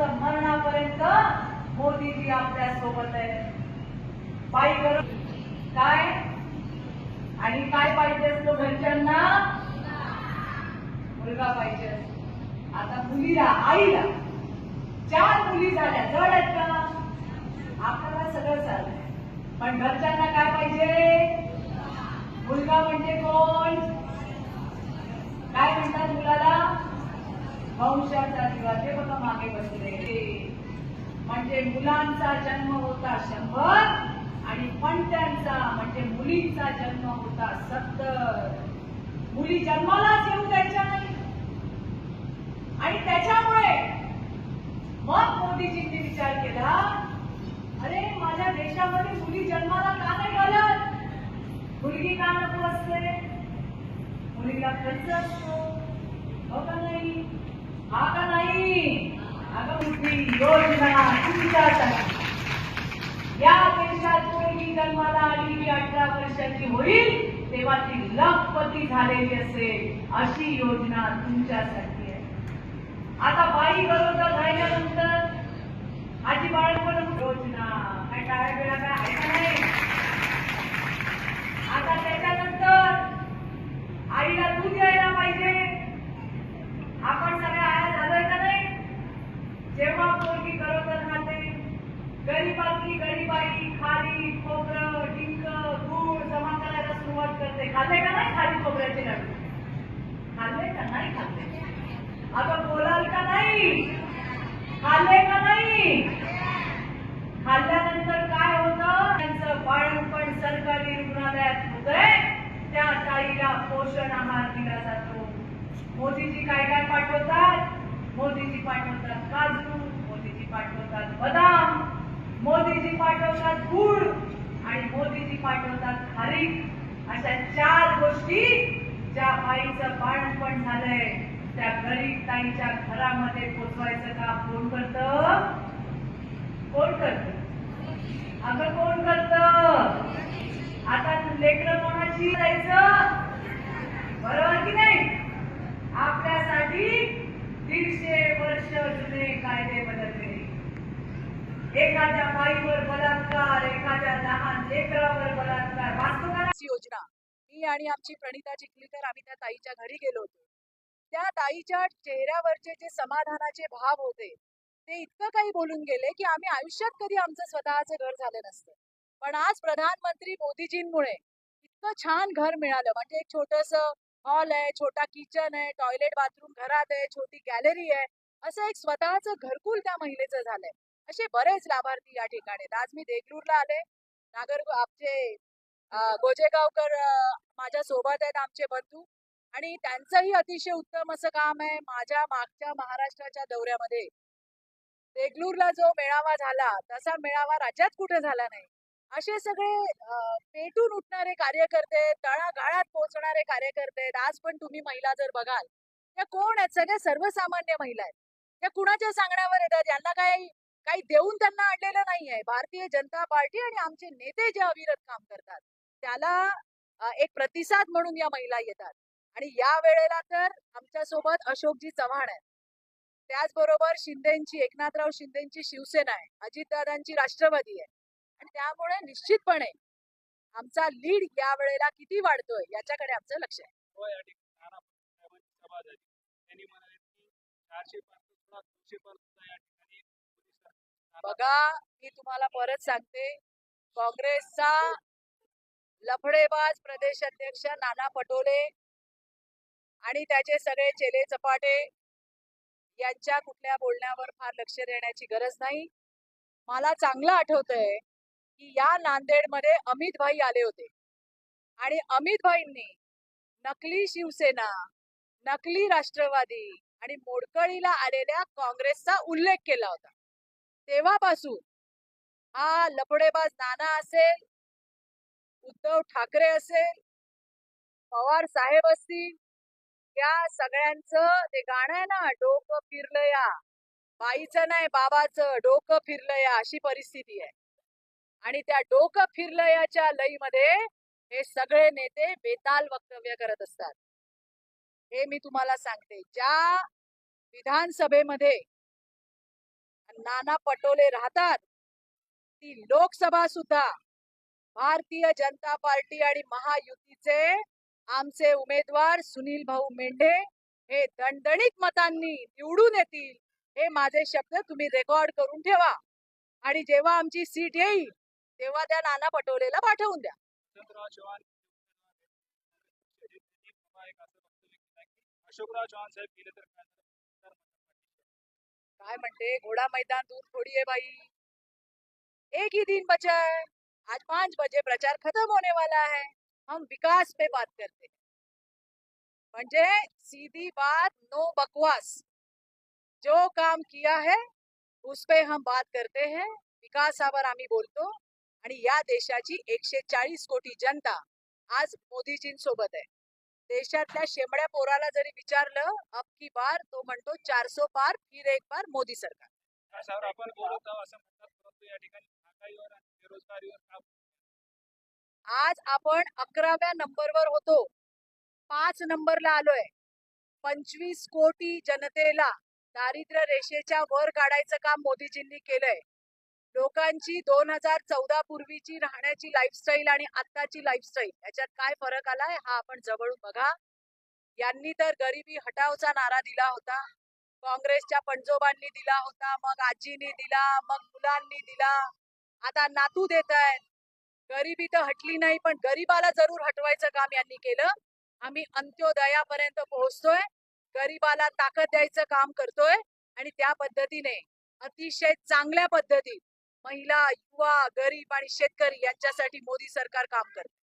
तर मरणापर्यंत मोदीजी आपल्यासोबत आहे बाई करू काय? आणि काय पाहिजे असतो घरच्यांना? मुलगा पाहिजे आता मुलीला आईला. चार मुली झाल्या. जड आहेत का? आपल्याला सगळं चाललंय. पण घरच्यांना काय पाहिजे? मुलगा म्हणजे कोण काय म्हणतात मुलाला वंशाचा दिवा ते बघा मागे बसले म्हणजे मुलांचा जन्म होता शंभर आणि पंट्यांचा म्हणजे मुलींचा जन्म होता सत्तर. मुली जन्मालाच येऊ द्यायच्या नाही. आणि त्याच्यामुळे मग मोदीजींनी विचार केला अरे माझ्या देशामध्ये मुली जन्माला का नाही घालत मुलगी का नको असते? मुलीला खर्च असतो? हो का नाही? हा का नाही. अगं मुलगी योजना तुमच्यासाठी या देशात मुलगी जन्माला आली की अठरा वर्षाची होईल तेव्हा ती लखपती झालेली असेल अशी योजना तुमच्यासाठी आहे. आता बाई बरोबर राहिल्यानंतर आजी बाळपण योजना. काय टाळ्या बिळा काय आहे का नाही? आता त्याच्यात आईला दूध यायला पाहिजे आपण सगळ्या आया झालोय का नाही जेव्हा पोरगी राहते. गरीबातली गरीबाई खाली खोबरं डिंक गुळ जमा करायला सुरुवात करते. खाल्ले का नाही खाली खोबऱ्याचे लाडू? खाल्ले का नाही खाल्ले? आता बोलाल का नाही? खाल्ले का नाही? खाल्ल्यानंतर काय होतं? त्यांचं बाळपण सरकारी रुग्णालयात होतंय. त्या ताईला पोषण आहार दिला जातो मोदीजी काय काय पाठवतात? मोदीजी पाठवतात काजू पाठवतात बदाम मोदीजी पाठवतात गुळ आणि मोदीजी पाठवतात खारीक. अशा चार गोष्टी ज्या बाईचं बाळपण झालंय त्या गरीब ताईच्या घरामध्ये पोचवायचं काम कोण करतं? कोण करत? अगं कोण करत? आता लेकरं कोणाची जायचं? बरोबर की नाही? आपल्यासाठी दीडशे वर्ष जुने कायदे बदलले. एखाद्या बाईवर बलात्कार एखाद्या लहान लेकरावर बलात्कार वाचतो का योजना. मी आणि आमची प्रणिता चिखलीकर आम्ही त्या ताईच्या घरी गेलो होतो. त्या ताईच्या चेहऱ्यावरचे जे समाधानाचे भाव होते ते इतकं काही बोलून गेले की आम्ही आयुष्यात कधी आमचं स्वतःचं घर झालं नसतं. पण आज प्रधानमंत्री मोदीजींमुळे इतकं छान घर मिळालं. म्हणजे एक छोटस हॉल आहे छोटा किचन आहे टॉयलेट बाथरूम घरात आहे छोटी गॅलरी आहे. असं एक स्वतःचं घरकुल त्या महिलेचं झालंय. असे बरेच लाभार्थी या ठिकाणी आज मी देगलूरला आले. नागर आमचे गोजेगावकर माझ्या सोबत आहेत आमचे बंधू. आणि त्यांचंही अतिशय उत्तम असं काम आहे माझ्या मागच्या महाराष्ट्राच्या दौऱ्यामध्ये. देगलूरला जो मेळावा झाला तसा मेळावा राज्यात कुठे झाला नाही. असे सगळे पेटून उठणारे कार्यकर्ते तळागाळात पोहोचणारे कार्यकर्ते आज पण तुम्ही महिला जर बघाल त्या कोण आहेत? सगळ्या सर्वसामान्य महिला आहेत. हे कुणाच्या सांगण्यावर येतात? यांना काही काही देऊन त्यांना आणलेलं नाहीये. भारतीय जनता पार्टी आणि आमचे नेते जे अविरत काम करतात त्याला एक प्रतिसाद म्हणून या महिला येतात. आणि या वेळेला तर आमच्यासोबत अशोकजी चव्हाण आहे त्याचबरोबर शिंदेची एकनाथराव शिंदेची शिवसेना आहे. अजितदादांची राष्ट्रवादी आहे. आणि त्यामुळे निश्चितपणे आमचा लीड या वेळेला किती वाढतोय याच्याकडे आमचं लक्ष आहे. बघा मी तुम्हाला परत सांगते. काँग्रेसचा लफडेबाज प्रदेश अध्यक्ष नाना पटोले आणि त्याचे सगळे चेले चपाटे यांच्या कुठल्या बोलण्यावर फार लक्ष देण्याची गरज नाही. मला चांगलं आठवतंय की या नांदेडमध्ये अमित भाई आले होते. आणि अमित भाईंनी नकली शिवसेना नकली राष्ट्रवादी आणि मोडकळीला आलेल्या काँग्रेसचा उल्लेख केला होता. तेव्हापासून हा लपडेबाज नाना असेल उद्धव ठाकरे असेल पवार साहेब असतील या सगळ्यांचं ते गाणं आहे ना डोकं फिरलं या. बाईचं नाही बाबाचं डोकं फिरलं या अशी परिस्थिती आहे. आणि त्या डोकं फिरलं याच्या लईमध्ये हे सगळे नेते बेताल वक्तव्य करत असतात. हे मी तुम्हाला सांगते. ज्या विधानसभेमध्ये नाना पटोले राहतात ती लोकसभा सुद्धा भारतीय जनता पार्टी आणि महायुतीचे आमचे उमेदवार सुनील भाऊ मेंढे हे दणदणीत मतांनी निवडून येतील हे माझे शब्द तुम्ही रेकॉर्ड करून ठेवा आणि जेव्हा आमची सीट येईल तेव्हा त्या नाना पटोलेला पाठवून द्या. अशोकराव चव्हाण साहेब गेले तर काय? काय म्हणते? घोड़ा मैदान दूर थोड़ी है भाई एक ही दिन बचा है. आज पाँच बजे प्रचार खत्म होने वाला है. हम विकास पे बात करते हैं. म्हणजे सीधी बात, नो बकवास. जो काम किया है, उस पे हम बात करते हैं. विकासावर आम्ही बोलतो. आणि या देशाची एकशे चाळीस कोटी जनता आज मोदीजींसोबत आहे. देशातल्या शेमड्या पोराला जरी विचारलं अब की बार तो म्हणतो चारसो पार फिर एक बार मोदी सरकार. आज आपण अकराव्या नंबरवर होतो. पाच नंबरला आलोय. पंचवीस कोटी जनतेला दारिद्र्य रेषेच्या वर काढायचं काम मोदीजींनी केलंय. लोकांची दोन हजार चौदा पूर्वीची राहण्याची लाईफस्टाईल आणि आत्ताची लाईफस्टाईल याच्यात काय फरक आलाय? हा आपण जवळून बघा. यांनी तर गरिबी हटावचा नारा दिला होता. काँग्रेसच्या पणजोबांनी दिला होता मग आजीनी दिला मग मुलांनी दिला. आता नातू देत आहेत. गरिबी तर हटली नाही पण गरीबाला जरूर हटवायचं काम यांनी केलं. आम्ही अंत्योदयापर्यंत पोहोचतोय. गरीबाला ताकद द्यायचं काम करतोय. आणि त्या पद्धतीने अतिशय चांगल्या पद्धतीत महिला युवा गरीब आणि शेतकरी यांच्यासाठी मोदी सरकार काम करते